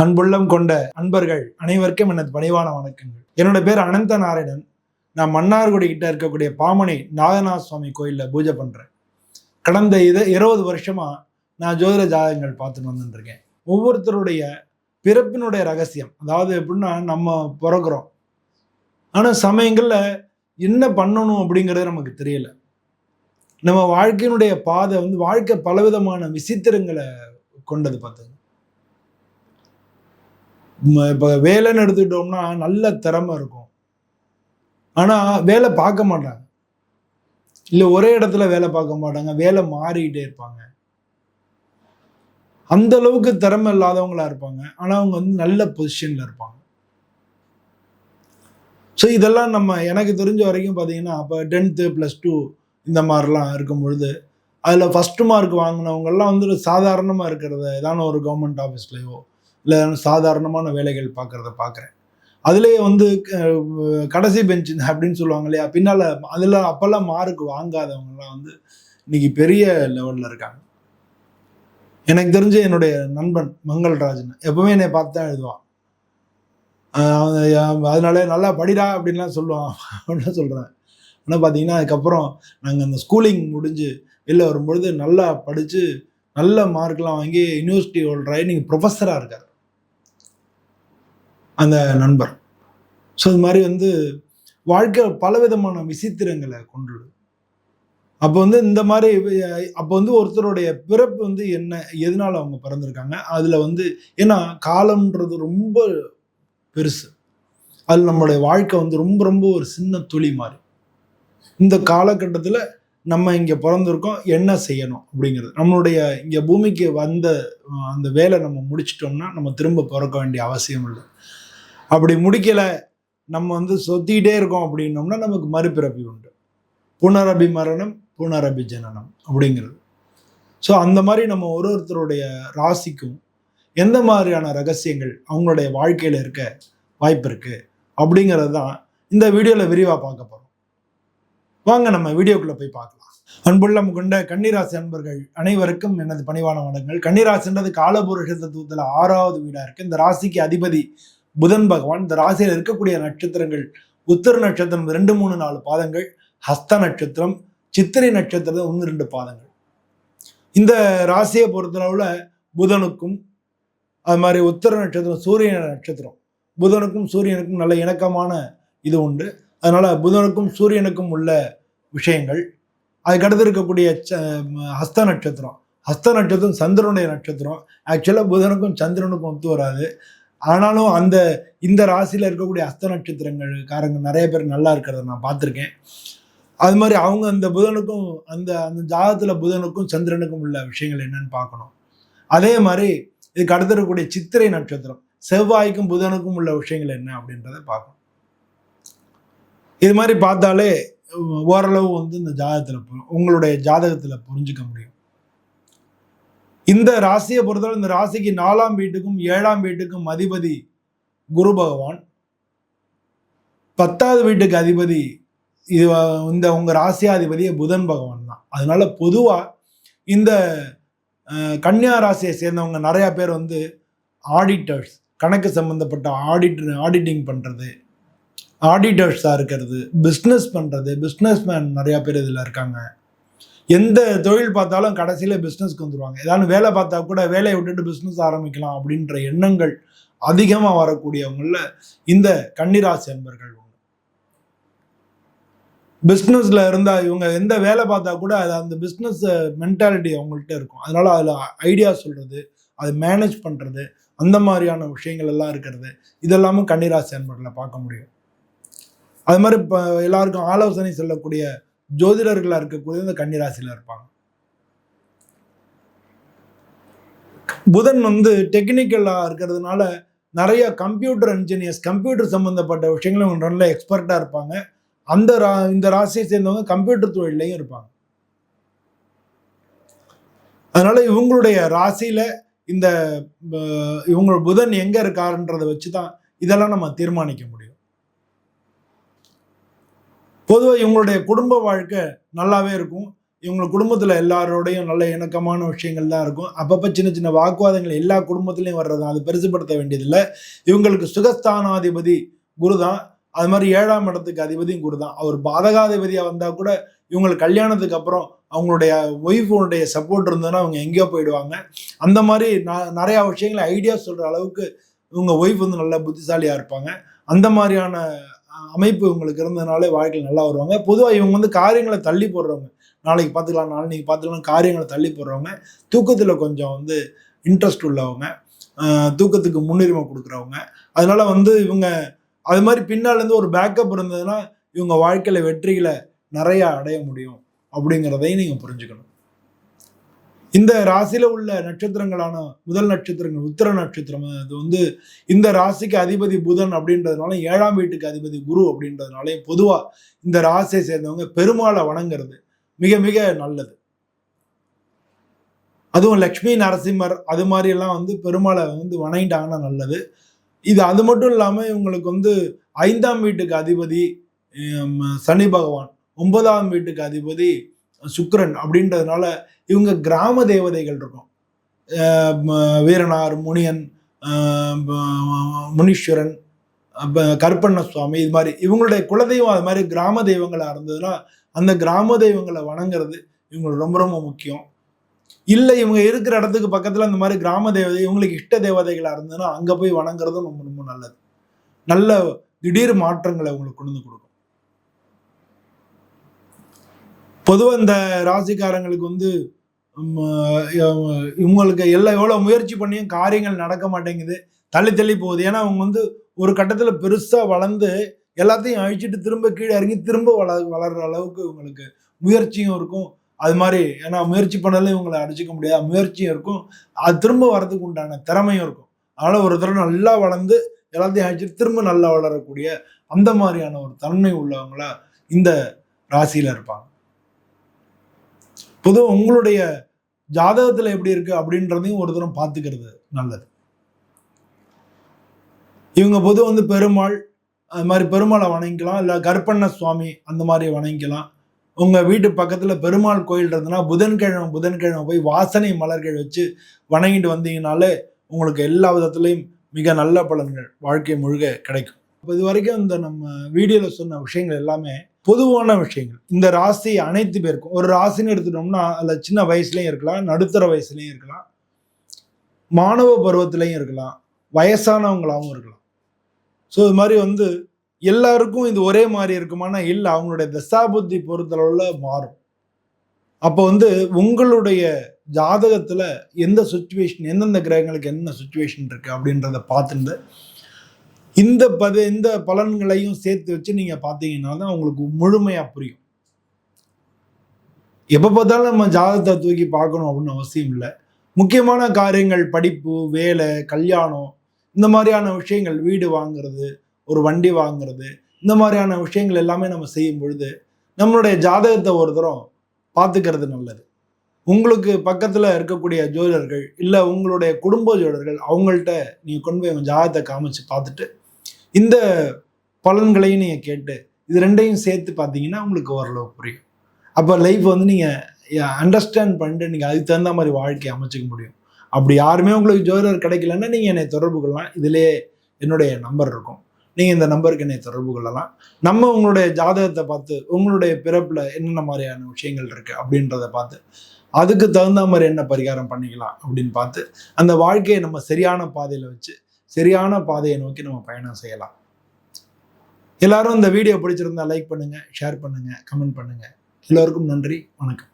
அன்புள்ளம் கொண்ட அன்பர்கள் அனைவருக்கும் எனது பணிவான வணக்கங்கள். என்னோட பேர் அனந்த நாராயணன். நான் மன்னார்குடி கிட்ட இருக்கக்கூடிய பாமணி நாகநாத சுவாமி கோயிலில் பூஜை பண்ணுறேன் கடந்த இதை இருபது வருஷமாக நான் ஜோதிட ஜாதகங்கள் பார்த்துட்டு வந்துட்டுருக்கேன் ஒவ்வொருத்தருடைய பிறப்பினுடைய ரகசியம் அதாவது எப்படின்னா நம்ம பிறக்கிறோம். ஆனால் சமயங்களில் என்ன பண்ணணும் அப்படிங்கிறது நமக்கு தெரியல. நம்ம வாழ்க்கையினுடைய பாதை வந்து வாழ்க்கை பலவிதமான விசித்திரங்களை கொண்டது பார்த்துங்க இப்போ வேலைன்னு எடுத்துக்கிட்டோம்னா நல்ல திறமை இருக்கும். ஆனால் வேலை பார்க்க மாட்டாங்க. இல்லை ஒரே இடத்துல வேலை பார்க்க மாட்டாங்க. வேலை மாறிக்கிட்டே இருப்பாங்க. அந்த அளவுக்கு திறமை இல்லாதவங்களா இருப்பாங்க. ஆனால் அவங்க வந்து நல்ல பொசிஷன்ல இருப்பாங்க. ஸோ இதெல்லாம் நம்ம எனக்கு தெரிஞ்ச வரைக்கும் பார்த்தீங்கன்னா அப்போ டென்த்து ப்ளஸ் டூ இந்த மாதிரிலாம் இருக்கும் பொழுது அதில் ஃபஸ்ட்டு மார்க் வாங்கினவங்கெல்லாம் வந்து சாதாரணமாக இருக்கிறத ஏதான ஒரு கவர்மெண்ட் ஆஃபீஸ்லையோ இல்லை சாதாரணமான வேலைகள் பார்க்குறத பார்க்குறேன் அதுலேயே வந்து கடைசி பெஞ்ச் அப்படின்னு சொல்லுவாங்க இல்லையா? பின்னால் அதில் அப்போல்லாம் மார்க் வாங்காதவங்கலாம் வந்து இன்னைக்கு பெரிய லெவலில் இருக்காங்க. எனக்கு தெரிஞ்ச என்னுடைய நண்பன் மங்கள்ராஜன் எப்பவுமே என்னை பார்த்து தான் எழுதுவான். அதனால நல்லா படிடா அப்படின்லாம் சொல்லுவான். அப்படின்னு சொல்கிறேன் ஆனால் பார்த்தீங்கன்னா அதுக்கப்புறம் நாங்கள் அந்த ஸ்கூலிங் முடிஞ்சு வெளில வரும்பொழுது நல்லா படித்து நல்ல மார்க்லாம் வாங்கி யூனிவர்சிட்டி ஹோல்டராகி நீங்கள் ப்ரொஃபஸராக இருக்கார். அந்த நண்பர். ஸோ இது மாதிரி வந்து வாழ்க்கை பலவிதமான விசித்திரங்களை கொண்டுள்ளது. அப்போ வந்து இந்த மாதிரி அப்போ வந்து ஒருத்தருடைய பிறப்பு வந்து என்ன எதனால அவங்க பிறந்திருக்காங்க அதில் வந்து ஏன்னா காலம்ன்றது ரொம்ப பெருசு. அது நம்மளுடைய வாழ்க்கை வந்து ரொம்ப ரொம்ப ஒரு சின்ன துளி மாதிரி. இந்த காலகட்டத்தில் நம்ம இங்கே பிறந்திருக்கோம் என்ன செய்யணும் அப்படிங்கிறது. நம்மளுடைய இங்கே பூமிக்கு வந்த அந்த வேலை நம்ம முடிச்சிட்டோம்னா நம்ம திரும்ப பிறக்க வேண்டிய அவசியம் இல்லை. அப்படி முடிக்கலை நம்ம வந்து சொத்திக்கிட்டே இருக்கோம் அப்படின்னோம்னா நமக்கு மறுபிறப்பி உண்டு. புனரபி மரணம் புனரபி ஜனனம் அப்படிங்கிறது. ஸோ அந்த மாதிரி நம்ம ஒரு ஒருத்தருடைய ராசிக்கும் எந்த மாதிரியான ரகசியங்கள் அவங்களுடைய வாழ்க்கையில் இருக்க வாய்ப்பு இருக்குது அப்படிங்கிறது தான் இந்த வீடியோவில் விரிவாக பார்க்க போகிறோம் வாங்க நம்ம வீடியோக்குள்ளே போய் பார்க்கலாம். அன்புள்ளம் கொண்ட கன்னிராசி அன்பர்கள் அனைவருக்கும் எனது பணிவான வணக்கங்கள். கன்னிராசின்றது காலபுருஷ தத்துவத்தில் ஆறாவது வீடாக இருக்குது இந்த ராசிக்கு அதிபதி புதன் பகவான் இந்த ராசியில் இருக்கக்கூடிய நட்சத்திரங்கள் உத்தர நட்சத்திரம் ரெண்டு மூணு நாலு பாதங்கள் ஹஸ்த நட்சத்திரம் சித்திரை நட்சத்திரம் ஒன்று ரெண்டு பாதங்கள். இந்த ராசியை பொறுத்தளவில் புதனுக்கும் அது மாதிரி உத்தர நட்சத்திரம் சூரிய நட்சத்திரம் புதனுக்கும் சூரியனுக்கும் நல்ல இணக்கமான இது உண்டு. அதனால் புதனுக்கும் சூரியனுக்கும் உள்ள விஷயங்கள். அதுக்கடுத்து இருக்கக்கூடிய ச- ஹஸ்த நட்சத்திரம். ஹஸ்த நட்சத்திரம் சந்திரனுடைய நட்சத்திரம். ஆக்சுவலாக புதனுக்கும் சந்திரனுக்கும் ஒத்து வராது. ஆனாலும் அந்த இந்த ராசியில் இருக்கக்கூடிய அஸ்த நட்சத்திரங்கள் காரங்க நிறைய பேர் நல்லா இருக்கிறத நான் பார்த்துருக்கேன். அது மாதிரி அவங்க அந்த புதனுக்கும் அந்த அந்த ஜாதகத்தில் புதனுக்கும் சந்திரனுக்கும் உள்ள விஷயங்கள் என்னன்னு பார்க்கணும். அதே மாதிரி இதுக்கு அடுத்து இருக்கக்கூடிய சித்திரை நட்சத்திரம் செவ்வாய்க்கும் புதனுக்கும் உள்ள விஷயங்கள் என்ன அப்படின்றத பார்க்கணும். இது மாதிரி பார்த்தாலே ஓரளவு வந்து இந்த ஜாதகத்தில் உங்களுடைய ஜாதகத்தில் புரிஞ்சுக்க முடியும். இந்த ராசியை பொறுத்தவரை இந்த ராசிக்கு நாலாம் வீட்டுக்கும் ஏழாம் வீட்டுக்கும் அதிபதி குரு பகவான். பத்தாவது வீட்டுக்கு அதிபதி இது இந்த உங்கள் ராசியாதிபதியே புதன் பகவான் தான். அதனால பொதுவாக இந்த கன்னியா ராசியை சேர்ந்தவங்க நிறையா பேர் வந்து ஆடிட்டர்ஸ் கணக்கு சம்மந்தப்பட்ட ஆடிட் ஆடிட்டிங் பண்ணுறது ஆடிட்டர்ஸாக இருக்கிறது பிஸ்னஸ் பண்ணுறது பிஸ்னஸ் மேன் நிறையா பேர் இதில் இருக்காங்க. எந்த தொழில் பார்த்தாலும் கடைசியில் பிஸ்னஸ்க்கு வந்துடுவாங்க ஏதாவது வேலை பார்த்தா கூட வேலையை விட்டுட்டு பிஸ்னஸ் ஆரம்பிக்கலாம் அப்படின்ற எண்ணங்கள் அதிகமாக வரக்கூடியவங்களில் இந்த கன்னிராசி அன்பர்கள் ஒன்று பிஸ்னஸில் இருந்தால் இவங்க எந்த வேலை பார்த்தா கூட அது அந்த பிஸ்னஸ் மென்டாலிட்டி அவங்கள்ட்ட இருக்கும். அதனால் அதில் ஐடியா சொல்கிறது அதை மேனேஜ் பண்ணுறது அந்த மாதிரியான விஷயங்கள் எல்லாம் இருக்கிறது. இதெல்லாமும் கன்னிராசி அன்பர்களை பார்க்க முடியும். அது மாதிரி இப்போ எல்லாருக்கும் ஆலோசனை சொல்லக்கூடிய ஜோதிடர்களாக இருக்கக்கூடிய இந்த கன்னிராசியில் இருப்பாங்க. புதன் வந்து டெக்னிக்கலாக இருக்கிறதுனால நிறைய கம்ப்யூட்டர் இன்ஜினியர்ஸ் கம்ப்யூட்டர் சம்மந்தப்பட்ட விஷயங்களும் நல்ல எக்ஸ்பர்ட்டாக இருப்பாங்க. அந்த ரா இந்த ராசியை சேர்ந்தவங்க கம்ப்யூட்டர் தொழிலையும் இருப்பாங்க. அதனால் இவங்களுடைய ராசியில் இந்த இவங்க புதன் எங்கே இருக்காருன்றதை வச்சு தான் இதெல்லாம் நம்ம தீர்மானிக்க முடியும். பொதுவாக இவங்களுடைய குடும்ப வாழ்க்கை நல்லாவே இருக்கும். இவங்க குடும்பத்தில் எல்லாரோடையும் நல்ல இணக்கமான விஷயங்கள் தான் இருக்கும். அப்பப்போ சின்ன சின்ன வாக்குவாதங்கள் எல்லா குடும்பத்துலேயும் வர்றது அது பெருசுப்படுத்த வேண்டியதில்லை. இவங்களுக்கு சுகஸ்தானாதிபதி குரு தான். அது மாதிரி ஏழாம் இடத்துக்கு அதிபதியும் குரு தான். அவர் பாதகாதிபதியாக வந்தால் கூட இவங்களுக்கு கல்யாணத்துக்கு அப்புறம் அவங்களுடைய ஒய்ஃபுடைய சப்போர்ட் இருந்ததுன்னா அவங்க எங்கேயோ போயிடுவாங்க. அந்த மாதிரி நான் நிறையா விஷயங்களை ஐடியா சொல்கிற அளவுக்கு இவங்க ஒய்ஃப் வந்து நல்ல புத்திசாலியாக இருப்பாங்க. அந்த மாதிரியான அமைப்பு இவங்களுக்கு இருந்ததுனாலே வாழ்க்கையில் நல்லா வருவாங்க. பொதுவாக இவங்க வந்து காரியங்களை தள்ளி போடுறவங்க. நாளைக்கு பார்த்துக்கலாம் நாளைக்கு பார்த்துக்கலாம் காரியங்களை தள்ளி போடுறவங்க. தூக்கத்தில் கொஞ்சம் வந்து இன்ட்ரெஸ்ட் உள்ளவங்க. தூக்கத்துக்கு முன்னுரிமை கொடுக்குறவங்க. அதனால வந்து இவங்க அது மாதிரி பின்னாலேருந்து ஒரு பேக்கப் இருந்ததுன்னா இவங்க வாழ்க்கையில் வெற்றிகளை நிறையா அடைய முடியும் அப்படிங்கிறதையும் நீங்கள் புரிஞ்சுக்கணும். இந்த ராசியில உள்ள நட்சத்திரங்களான முதல் நட்சத்திரங்கள் உத்திர நட்சத்திரம் அது வந்து இந்த ராசிக்கு அதிபதி புதன் அப்படின்றதுனால ஏழாம் வீட்டுக்கு அதிபதி குரு அப்படின்றதுனாலே பொதுவா இந்த ராசியை சேர்ந்தவங்க பெருமாளை வணங்குறது மிக மிக நல்லது. அதுவும் லக்ஷ்மி நரசிம்மர் அது மாதிரி எல்லாம் வந்து பெருமாளை வந்து வணங்கிட்டாங்கன்னா நல்லது. இது அது மட்டும் இல்லாம இவங்களுக்கு வந்து ஐந்தாம் வீட்டுக்கு அதிபதி சனி பகவான் ஒன்பதாம் வீட்டுக்கு அதிபதி சுக்கிரன் அப்படின்றதுனால இவங்க கிராம தேவதைகள் இருக்கும். வீரனார் முனியன் முனீஸ்வரன் அப்ப கருப்பண்ண சுவாமி இது மாதிரி இவங்களுடைய குலதெய்வம் அது மாதிரி கிராம தெய்வங்களாக இருந்ததுன்னா அந்த கிராம தெய்வங்களை வணங்குறது இவங்களுக்கு ரொம்ப ரொம்ப முக்கியம். இல்லை இவங்க இருக்கிற இடத்துக்கு பக்கத்தில் அந்த மாதிரி கிராம தேவதை இவங்களுக்கு இஷ்ட தேவதைகளாக இருந்ததுன்னா அங்கே போய் வணங்குறதும் ரொம்ப ரொம்ப நல்லது. நல்ல திடீர் மாற்றங்களை அவங்களுக்கு கொண்டு வந்து கொடுக்கும். பொதுவாக இந்த ராசிக்காரங்களுக்கு வந்து இவங்களுக்கு எல்லாம் எவ்வளோ முயற்சி பண்ணியும் காரியங்கள் நடக்க மாட்டேங்குது. தள்ளி தள்ளி போகுது. ஏன்னா அவங்க வந்து ஒரு கட்டத்தில் பெருசாக வளர்ந்து எல்லாத்தையும் அழிச்சிட்டு திரும்ப கீழே இறங்கி திரும்ப வள வளர்கிற அளவுக்கு இவங்களுக்கு முயற்சியும் இருக்கும். அது மாதிரி ஏன்னா முயற்சி பண்ணாலும் இவங்களை அடிச்சிக்க முடியாது. முயற்சியும் இருக்கும். அது திரும்ப வரதுக்கு உண்டான திறமையும் இருக்கும். அதனால் ஒரு தடவை நல்லா வளர்ந்து எல்லாத்தையும் அழிச்சிட்டு திரும்ப நல்லா வளரக்கூடிய அந்த மாதிரியான ஒரு தன்மை உள்ளவங்களா இந்த ராசியில் இருப்பாங்க. பொதுவாக உங்களுடைய ஜாதகத்தில் எப்படி இருக்கு அப்படின்றதையும் ஒரு தரம் பார்த்துக்கிறது நல்லது. இவங்க பொது வந்து பெருமாள் அது மாதிரி பெருமாளை வணங்கிக்கலாம். இல்லை கருப்பண்ண சுவாமி அந்த மாதிரி வணங்கிக்கலாம். உங்கள் வீட்டு பக்கத்தில் பெருமாள் கோயில் இருந்ததுன்னா புதன்கிழமை புதன்கிழமை போய் வாசனை மலர்கள் வச்சு வணங்கிட்டு வந்தீங்கனாலே உங்களுக்கு எல்லா விதத்துலேயும் மிக நல்ல பலன்கள் வாழ்க்கை முழுக கிடைக்கும். இப்போ இது வரைக்கும் இந்த நம்ம வீடியோவில் சொன்ன விஷயங்கள் எல்லாமே பொதுவான விஷயங்கள். இந்த ராசி அனைத்து பேருக்கும். ஒரு ராசின்னு எடுத்துட்டோம்னா அதில் சின்ன வயசுலையும் இருக்கலாம் நடுத்தர வயசுலையும் இருக்கலாம். மாணவ பருவத்திலையும் இருக்கலாம். வயசானவங்களாகவும் இருக்கலாம். ஸோ இது மாதிரி வந்து எல்லாருக்கும் இது ஒரே மாதிரி இருக்குமானா இல்லை அவங்களுடைய தசாபுத்தி பொறுத்தளவுல மாறும். அப்போ வந்து உங்களுடைய ஜாதகத்தில் எந்த சுச்சுவேஷன் எந்தெந்த கிரகங்களுக்கு என்ன சுச்சுவேஷன் இருக்குது அப்படின்றத பார்த்துட்டு இந்த பத இந்த பலன்களையும் சேர்த்து வச்சு நீங்க பார்த்தீங்கன்னா தான் உங்களுக்கு முழுமையா புரியும். எப்ப பார்த்தாலும் நம்ம ஜாதகத்தை தூக்கி பார்க்கணும் அப்படின்னு அவசியம் இல்லை. முக்கியமான காரியங்கள் படிப்பு வேலை கல்யாணம் இந்த மாதிரியான விஷயங்கள் வீடு வாங்குறது ஒரு வண்டி வாங்குறது இந்த மாதிரியான விஷயங்கள் எல்லாமே நம்ம செய்யும் பொழுது நம்மளுடைய ஜாதகத்தை ஒரு தரம் பார்த்துக்கிறது நல்லது. உங்களுக்கு பக்கத்தில் இருக்கக்கூடிய ஜோதிடர்கள் இல்லை உங்களுடைய குடும்ப ஜோதிடர்கள் அவங்கள்ட்ட நீங்கள் கொண்டு போய் ஜாதகத்தை காமிச்சு பார்த்துட்டு இந்த பலன்களையும் நீங்கள் கேட்டு இது ரெண்டையும் சேர்த்து பார்த்தீங்கன்னா உங்களுக்கு ஓரளவு புரியும். அப்போ லைஃப் வந்து நீங்கள் அண்டர்ஸ்டாண்ட் பண்ணிட்டு நீங்கள் அதுக்கு தகுந்த மாதிரி வாழ்க்கையை அமைச்சிக்க முடியும். அப்படி யாருமே உங்களுக்கு ஜோதிடர் கிடைக்கலன்னா நீங்கள் என்னை தொடர்பு கொள்ளலாம். இதுலயே என்னுடைய நம்பர் இருக்கும். நீங்கள் இந்த நம்பருக்கு என்னை தொடர்பு கொள்ளலாம். நம்ம உங்களுடைய ஜாதகத்தை பார்த்து உங்களுடைய பிறப்பில் என்னென்ன மாதிரியான விஷயங்கள் இருக்குது அப்படின்றத பார்த்து அதுக்கு தகுந்த மாதிரி என்ன பரிகாரம் பண்ணிக்கலாம் அப்படின்னு பார்த்து அந்த வாழ்க்கையை நம்ம சரியான பாதையில் வச்சு சரியான பாதையை நோக்கி நம்ம பயணம் செய்யலாம். எல்லாரும் இந்த வீடியோ பிடிச்சிருந்தா லைக் பண்ணுங்க ஷேர் பண்ணுங்க கமெண்ட் பண்ணுங்க. எல்லோருக்கும் நன்றி வணக்கம்.